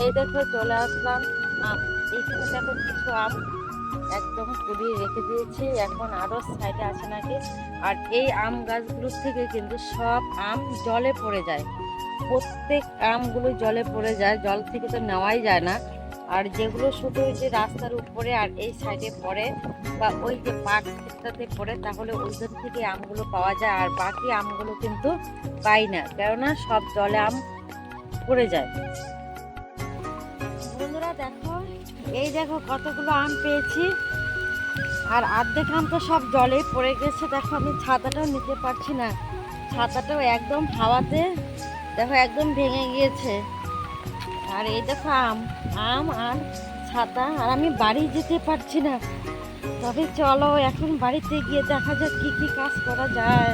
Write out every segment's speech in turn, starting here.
এই দেখো চলে আসলাম। এইখানে দেখো কিছু আম একদম কুড়িয়ে রেখে দিয়েছি। এখন আরও সাইডে আছে নাকি? আর এই আম গাছগুলোর থেকে কিন্তু সব আম জলে পড়ে যায়। প্রত্যেক আমগুলো জলে পড়ে যায়, জল থেকে তো নেওয়াই যায় না। আর যেগুলো শুধু যে রাস্তার উপরে আর এই সাইডে পড়ে বা ওই যে পাটটাতে পড়ে, তাহলে ওইখান থেকে আমগুলো পাওয়া যায়। আর বাকি আমগুলো কিন্তু পাই না। কেননা সব জলে আম পড়ে যায়। এই দেখো কতগুলো আম পেয়েছি। আর অর্ধেক আম তো সব জলে পড়ে গেছে। দেখো আমি ছাতাটাও নিতে পারছি না। ছাতাটাও একদম হাওয়াতে, দেখো একদম ভেঙে গিয়েছে। আর এই দেখো আম আম আর ছাতা। আর আমি বাড়ি যেতে পারছি না। তবে চলো, এখন বাড়িতে গিয়ে দেখা যাক কি কি কাজ করা যায়।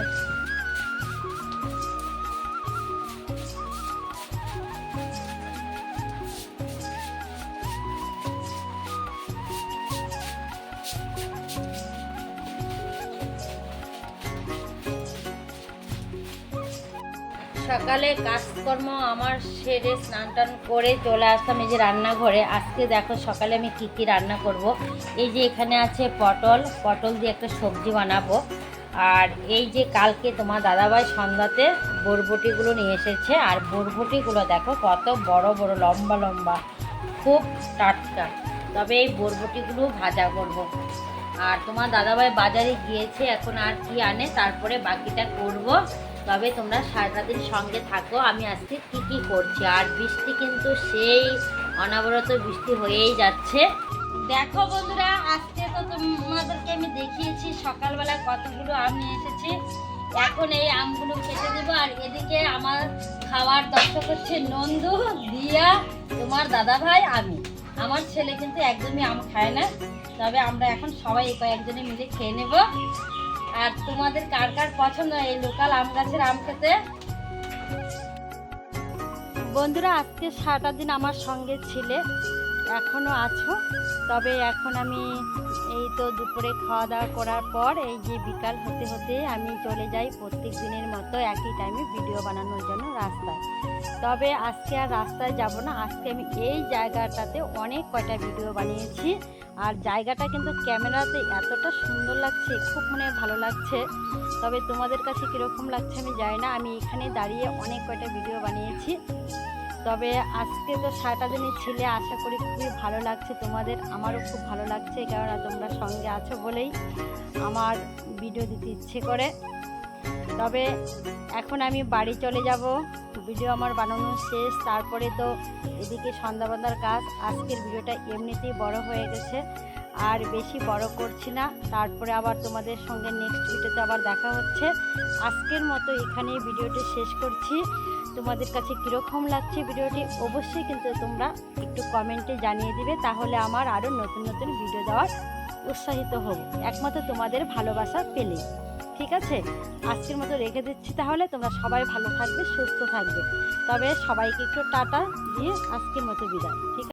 সকালে কাজকর্ম আমার সেরে স্নান টান করে চলে আসলাম এই যে রান্নাঘরে। আজকে দেখো সকালে আমি কি কি রান্না করব। এই যে এখানে আছে পটল পটল দিয়ে একটা সবজি বানাবো। আর এই যে কালকে তোমার দাদাভাই সন্ধ্যাতে বরবটিগুলো নিয়ে এসেছে। আর বরবটিগুলো দেখো কত বড় বড়, লম্বা লম্বা, খুব টাটকা। তবে এই বরবটিগুলো ভাজা করব। আর তোমার দাদাভাই বাজারে গিয়েছে, এখন আর কি আনে, তারপরে বাকিটা করব। তবে তোমরা সারাটা দিন সঙ্গে থাকো, আমি আজকে কী কী করছি? আর বৃষ্টি কিন্তু সেই অনবরত বৃষ্টি হয়েই যাচ্ছে। দেখো বন্ধুরা, আজকে তো তোমাদেরকে আমি দেখিয়েছি সকালবেলা কতগুলো আম নিয়ে এসেছি। এখন এই আমগুলো কেটে দেবো, আর এদিকে আমার খাওয়ার দর্শক হচ্ছে নন্দু, দিয়া, তোমার দাদা ভাই আমি। আমার ছেলে কিন্তু একদমই আম খায় না, তবে আমরা এখন সবাই কয়েকজনে মিলে খেয়ে নেব। আর তোমাদের কার কার পছন্দ এই লোকাল আম গাছের আম খেতে? বন্ধুরা, আজকে সারাটা দিন আমার সঙ্গে ছিলে। এখনও আছো? তবে এখন আমি এই তো দুপুরে খাওয়া দাওয়া করার পর এই যে বিকাল হতে হতে আমি চলে যাই প্রত্যেক দিনের মতো একই টাইমে ভিডিও বানানোর জন্য রাস্তায়। তবে আজকে আর রাস্তায় যাব না। আজকে আমি এই জায়গাটাতে অনেক কয়টা ভিডিও বানিয়েছি। আর জায়গাটা কিন্তু ক্যামেরাতে এতটা সুন্দর লাগছে, খুব মানে ভালো লাগছে। তবে তোমাদের কাছে কীরকম লাগছে আমি জানি না। আমি এখানে দাঁড়িয়ে অনেক কয়টা ভিডিও বানিয়েছি। তবে আজকে তো সারাটা দিনই ছেলে, আশা করি খুবই ভালো লাগছে তোমাদের, আমারও খুব ভালো লাগছে কেননা তোমরা সঙ্গে আছো বলেই আমার ভিডিও দিতে ইচ্ছে করে। তবে এখন আমি বাড়ি চলে যাব ভিডিও আমার বানানো শেষ, তারপরে তো এদিকে সন্ধ্যাবন্ধার কাজ, আজকের ভিডিওটা এমনিতেই বড় হয়ে গেছে। আর বেশি বড় করছি না। তারপরে আবার তোমাদের সঙ্গে নেক্সট ভিডিওতে আবার দেখা হচ্ছে। আজকের মতো এখানে ভিডিওটি শেষ করছি। তোমাদের কাছে কীরকম লাগছে ভিডিওটি অবশ্যই কিন্তু তোমরা একটু কমেন্টে জানিয়ে দিবে। তাহলে আমার আরও নতুন নতুন ভিডিও দেওয়ার উৎসাহিত হব। একমাত্র তোমাদের ভালোবাসা পেলেই ঠিক আছে? আজকের মতো রেখে দিচ্ছি তাহলে। তোমরা সবাই ভালো থাকবে, সুস্থ থাকবে। তবে সবাইকে একটু টাটা দিয়ে আজকের মতো বিদায়। ঠিক আছে